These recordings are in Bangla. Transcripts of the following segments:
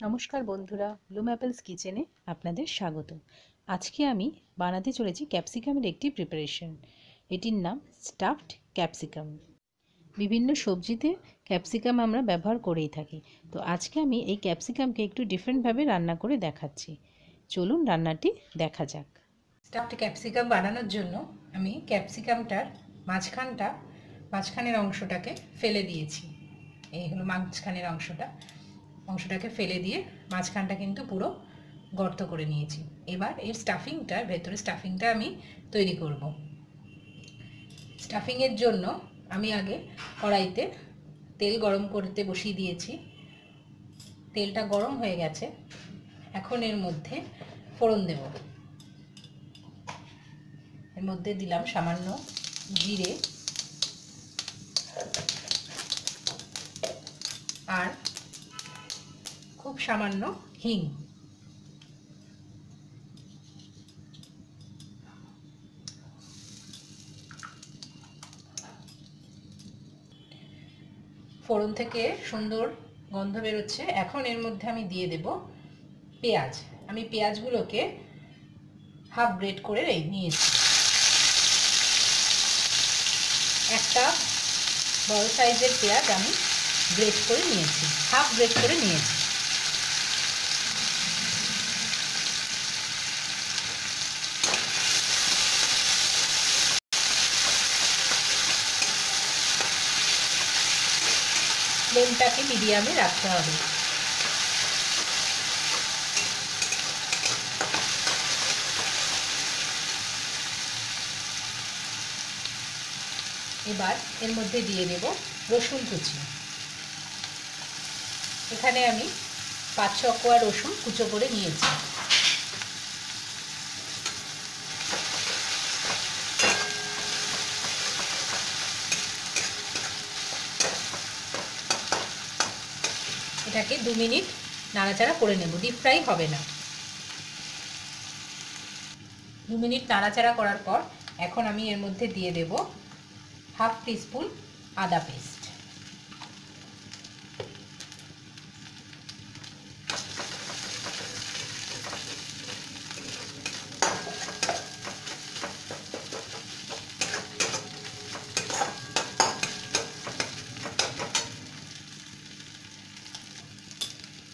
নমস্কার বন্ধুরা ব্লুম অ্যাপেলস কিচেনে আপনাদের স্বাগত। আজকে আমি বানাতে চলেছি ক্যাপসিকামের একটি প্রিপারেশন এটির নাম স্টাফড ক্যাপসিকাম বিভিন্ন সবজিতে ক্যাপসিকাম আমরা ব্যবহার করেই থাকি। তো আজকে আমি এই ক্যাপসিকামকে একটু ডিফারেন্টভাবে রান্না করে দেখাচ্ছি। চলুন রান্নাটি দেখা যাক। স্টাফড ক্যাপসিকাম বানানোর জন্য আমি ক্যাপসিকামটার মাঝখানটা, মাঝখানের অংশটাকে ফেলে দিয়েছি। এই হলো মাঝখানের অংশটা। অংশটাকে ফেলে দিয়ে মাঝখানটা কিন্তু পুরো গর্ত করে নিয়েছি। এবার এর স্টাফিংটার ভেতরে স্টাফিংটা আমি তৈরি করব। স্টাফিংয়ের জন্য আমি আগে কড়াইতে তেল গরম করতে বসিয়ে দিয়েছি। তেলটা গরম হয়ে গেছে। এখন এর মধ্যে ফোড়ন দেব। এর মধ্যে দিলাম সামান্য জিরে আর সামান্য হিং। ফোড়ন থেকে সুন্দর গন্ধ বেরোচ্ছে। এখন এর মধ্যে আমি দিয়ে দেব পেঁয়াজ। আমি পেঁয়াজগুলোকে হাফ ব্রেড করে নিয়েছি। একটা বড় সাইজের পেঁয়াজ আমি ব্রেড করে নিয়েছি। হাফ ব্রেড করে নিয়েছি। ফ্লেমটাকে মিডিয়ামে রাখতে হবে। এবার এর মধ্যে দিয়ে দেব রসুন কুচি। এখানে আমি পাঁচ ছ কোয়া রসুন কুচো করে নিয়েছি। এটাকে দু মিনিট নাড়াচাড়া করে নেব ডিপ ফ্রাই হবে না। দু মিনিট নাড়াচাড়া করার পর এখন আমি এর মধ্যে দিয়ে দেব হাফ টিস্পুন আদা পেস্ট।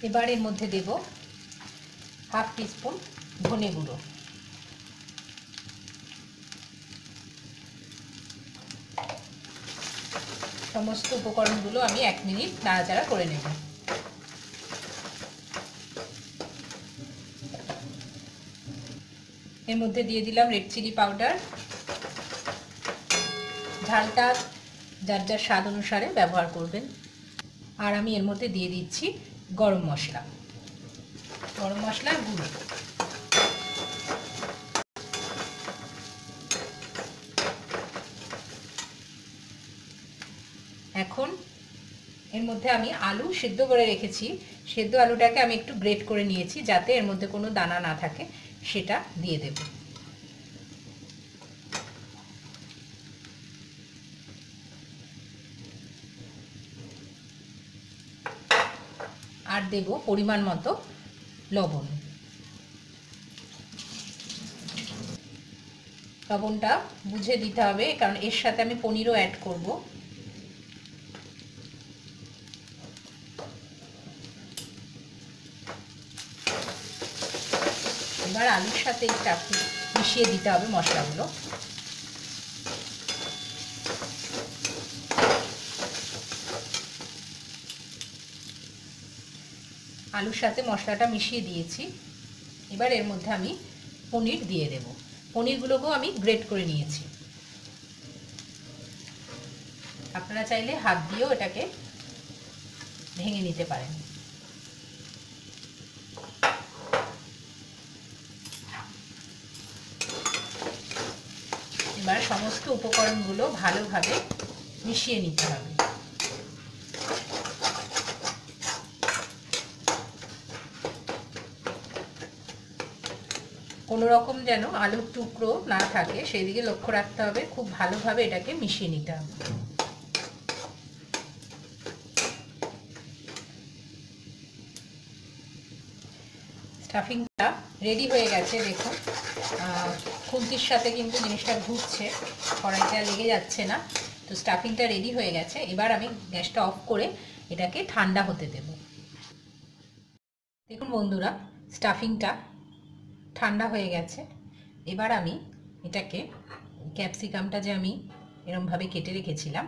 এবার এর মধ্যে দেব হাফ টিস্পুন ধনে গুঁড়ো। সমস্ত উপকরণগুলো আমি এক মিনিট নাড়াচাড়া করে নেব। এর মধ্যে দিয়ে দিলাম রেড চিলি পাউডার। ঝালটা যার যার স্বাদ অনুসারে ব্যবহার করবেন। আর আমি এর মধ্যে দিয়ে দিচ্ছি গরম মশলা। গরম মশলার গুঁড়ো। এখন এর মধ্যে আমি আলু সেদ্ধ করে রেখেছি। সেদ্ধ আলুটাকে আমি একটু গ্রেট করে নিয়েছি যাতে এর মধ্যে কোনো দানা না থাকে, সেটা দিয়ে দেব। দেব পরিমাণ মতো লবণ। লবণটা বুঝে দিতে হবে, কারণ এর সাথে আমি পনিরও অ্যাড করব। এবার আলুর সাথে একটু মিশিয়ে দিতে হবে মশলাগুলো। আলুর সাথে মশলাটা মিশিয়ে দিয়েছি। এবার এর মধ্যে আমি পনির দিয়ে দেব। পনিরগুলোকেও আমি গ্রেট করে নিয়েছি। আপনারা চাইলে হাত দিয়েও এটাকে ভেঙে নিতে পারেন। এবার সমস্ত উপকরণগুলো ভালোভাবে মিশিয়ে নিতে হবে। কোনো রকম যেন আলুর টুকরো না থাকে সেই দিকে লক্ষ্য রাখতে হবে, খুব ভালোভাবে এটাকে মিশিয়ে নিতে হবে। স্টাফিংটা রেডি হয়ে গেছে, দেখুন। খুন্তির সাথে কিন্তু জিনিসটা ঘুরছে, কড়াইটা লেগে যাচ্ছে না। তো স্টাফিংটা রেডি হয়ে গেছে, এবার আমি গ্যাসটা অফ করে এটাকে ঠান্ডা হতে দেব। দেখুন বন্ধুরা, স্টাফিংটা ঠান্ডা হয়ে গেছে। এবার আমি এটাকে ক্যাপসিকামটা যে আমি এরমভাবে কেটে রেখেছিলাম,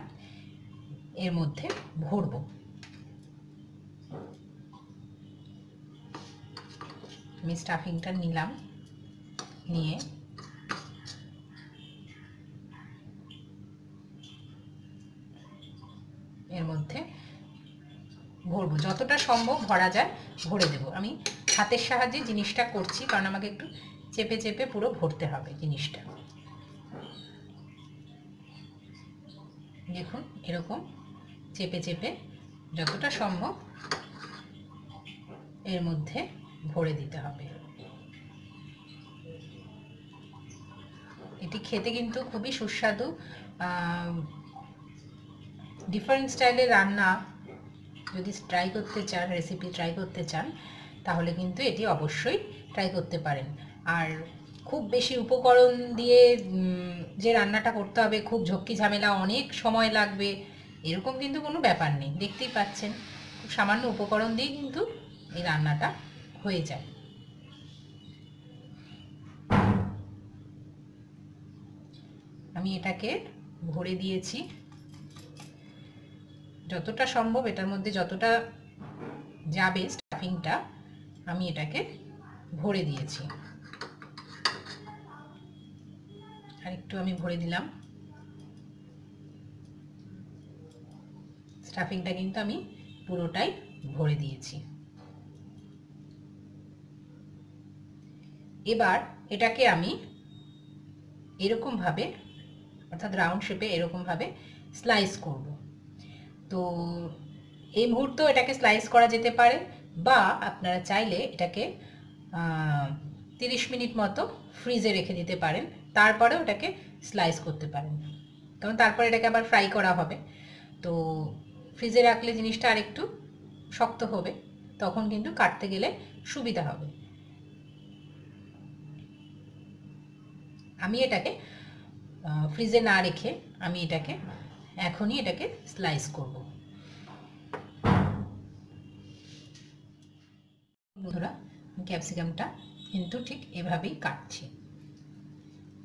এর মধ্যে ভরবো। আমি স্টাফিংটা নিলাম, নিয়ে এর মধ্যে ভরবো। যতটা সম্ভব ভরা যায়, ভরে দেব। আমি হাতের সাহায্যে জিনিসটা করছি, কারণ আমাকে একটু চেপে চেপে পুরো ভরতে হবে জিনিসটা। দেখুন, এরকম চেপে চেপে যতটা সম্ভব এর মধ্যে ভরে দিতে হবে। এটি খেতে কিন্তু খুবই সুস্বাদু ডিফারেন্ট স্টাইলের রান্না, যদি ট্রাই করতে চান রেসিপি ট্রাই করতে চান তাহলে কিন্তু এটি অবশ্যই ট্রাই করতে পারেন। আর খুব বেশি উপকরণ দিয়ে যে রান্নাটা করতে হবে, খুব ঝক্কি ঝামেলা, অনেক সময় লাগবে, এরকম কিন্তু কোনো ব্যাপার নেই। দেখতেই পাচ্ছেন, খুব সামান্য উপকরণ দিয়ে কিন্তু এই রান্নাটা হয়ে যায়। আমি এটাকে ভরে দিয়েছি। যতটা সম্ভব, এটার মধ্যে যতটা যাবে স্টাফিংটা আমি এটাকে ভরে দিয়েছি। আর একটু আমি ভরে দিলাম। স্টাফিংটা কিন্তু আমি পুরোটাই ভরে দিয়েছি। এবার এটাকে আমি এরকমভাবে, অর্থাৎ রাউন্ড শেপে এরকমভাবে স্লাইস করব। তো এই মুহূর্তেও এটাকে স্লাইস করা যেতে পারে। বা আপনারা চাইলে এটাকে তিরিশ মিনিট মতো ফ্রিজে রেখে দিতে পারেন। তারপরে ওটাকে স্লাইস করতে পারেন। কারণ তারপরে এটাকে আবার ফ্রাই করা হবে। তো ফ্রিজে রাখলে জিনিসটা আরেকটু শক্ত হবে, তখন কিন্তু কাটতে গেলে সুবিধা হবে। আমি এটাকে ফ্রিজে না রেখে আমি এটাকে, এখনই এটাকে স্লাইস করব। বন্ধুরা ক্যাপসিকামটা কিন্তু ঠিক এভাবেই কাটছি।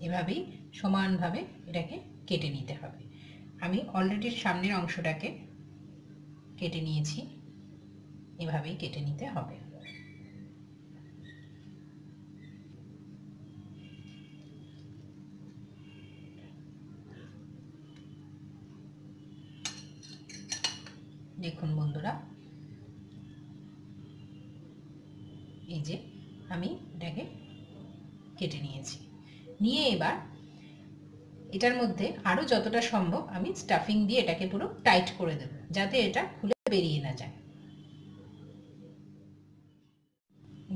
এভাবেই সমানভাবে এটাকে কেটে নিতে হবে। আমি অলরেডি সামনের অংশটাকে কেটে নিয়েছি। এভাবেই কেটে নিতে হবে। দেখুন বন্ধুরা এই যে আমি এটাকে কেটে নিয়েছি নিয়ে এবার এটার মধ্যে আরও যতটা সম্ভব আমি স্টাফিং দিয়ে এটাকে পুরো টাইট করে দেব, যাতে এটা খুলে বেরিয়ে না যায়।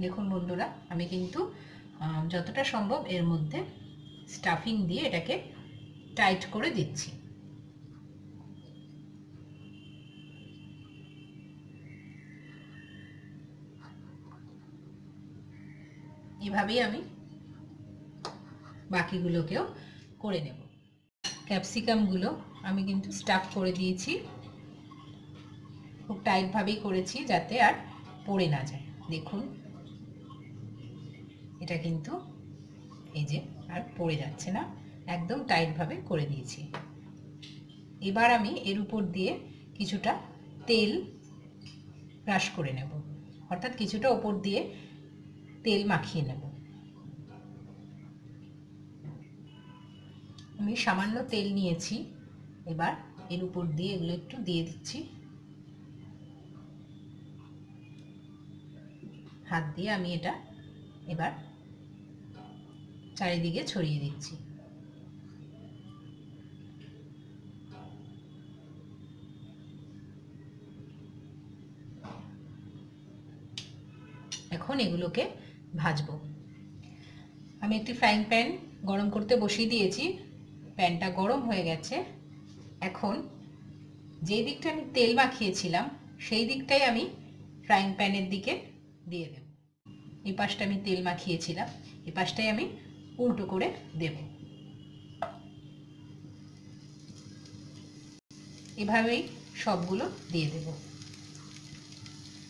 দেখুন বন্ধুরা, আমি কিন্তু যতটা সম্ভব এর মধ্যে স্টাফিং দিয়ে এটাকে টাইট করে দিচ্ছি। এভাবেই আমি বাকিগুলোকেও করে নেব। ক্যাপসিকামগুলো আমি কিন্তু স্টাফ করে দিয়েছি। খুব টাইটভাবেই করেছি যাতে আর পড়ে না যায়। দেখুন। এটা কিন্তু এই যে আর পড়ে যাচ্ছে না। একদম টাইটভাবে করে দিয়েছি। এবার আমি এর উপর দিয়ে কিছুটা তেল ব্রাশ করে নেব। অর্থাৎ কিছুটা ওপর দিয়ে তেল মাখিয়ে নেব। আমি সামান্য তেল নিয়েছি। এবার এর উপর দিয়ে এগুলো একটু দিয়ে দিচ্ছি। হাত দিয়ে আমি এটা এবার চারিদিকে ছড়িয়ে দিচ্ছি। এখন এগুলোকে ভাজবো। আমি একটি ফ্রাইং প্যান গরম করতে বসিয়ে দিয়েছি। প্যানটা গরম হয়ে গেছে। এখন যে দিকটা আমি তেল মাখিয়েছিলাম, সেই দিকটাই আমি ফ্রাইং প্যানের দিকে দিয়ে দেব। এই পাশটা আমি তেল মাখিয়েছিলাম, এই পাশটাই আমি উল্টো করে দেব। এভাবেই সবগুলো দিয়ে দেব।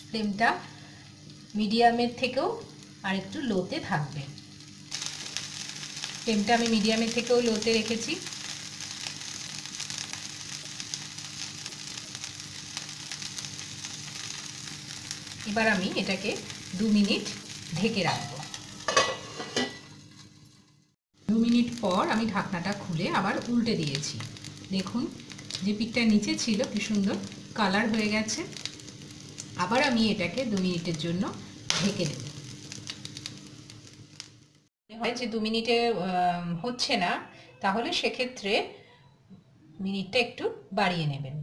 ফ্লেমটা মিডিয়ামের থেকেও আর একটু লোতে থাকবে। ফ্লেমটা আমি মিডিয়ামের থেকেও লোতে রেখেছি। এবার আমি এটাকে দু মিনিট ঢেকে রাখব। দু মিনিট পর আমি ঢাকনাটা খুলে আবার উল্টে দিয়েছি। দেখুন যে পিঠটা নিচে ছিল কি সুন্দর কালার হয়ে গেছে। আবার আমি এটাকে দু মিনিটের জন্য ঢেকে দেব। হয় যে দু মিনিটে হচ্ছে না, তাহলে সেক্ষেত্রে মিনিটটা একটু বাড়িয়ে নেবেন।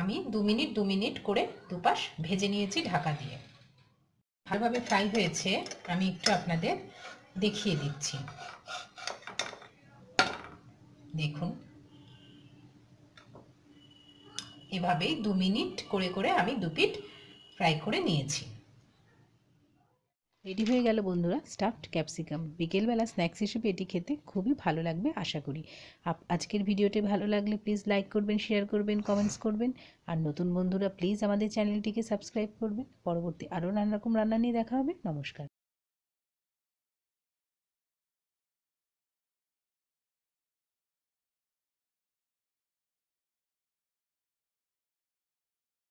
আমি দু মিনিট দু মিনিট করে দুপাশ ভেজে নিয়েছি ঢাকা দিয়ে। ভালোভাবে ফ্রাই হয়েছে, আমি একটু আপনাদের দেখিয়ে দিচ্ছি। দেখুন। এভাবেই দু মিনিট করে করে আমি দু পিঠ ফ্রাই করে নিয়েছি। রেডি হয়ে গেল বন্ধুরা স্টাফড ক্যাপসিকাম। বিকেলবেলা স্ন্যাক্স হিসেবে এটি খেতে খুবই ভালো লাগবে, আশা করি। আজকের ভিডিওটি ভালো লাগলে প্লিজ লাইক করবেন, শেয়ার করবেন, কমেন্টস করবেন। আর নতুন বন্ধুরা প্লিজ আমাদের চ্যানেলটিকে সাবস্ক্রাইব করবেন। পরবর্তী আরও নানারকম রান্না নিয়ে দেখা হবে। নমস্কার।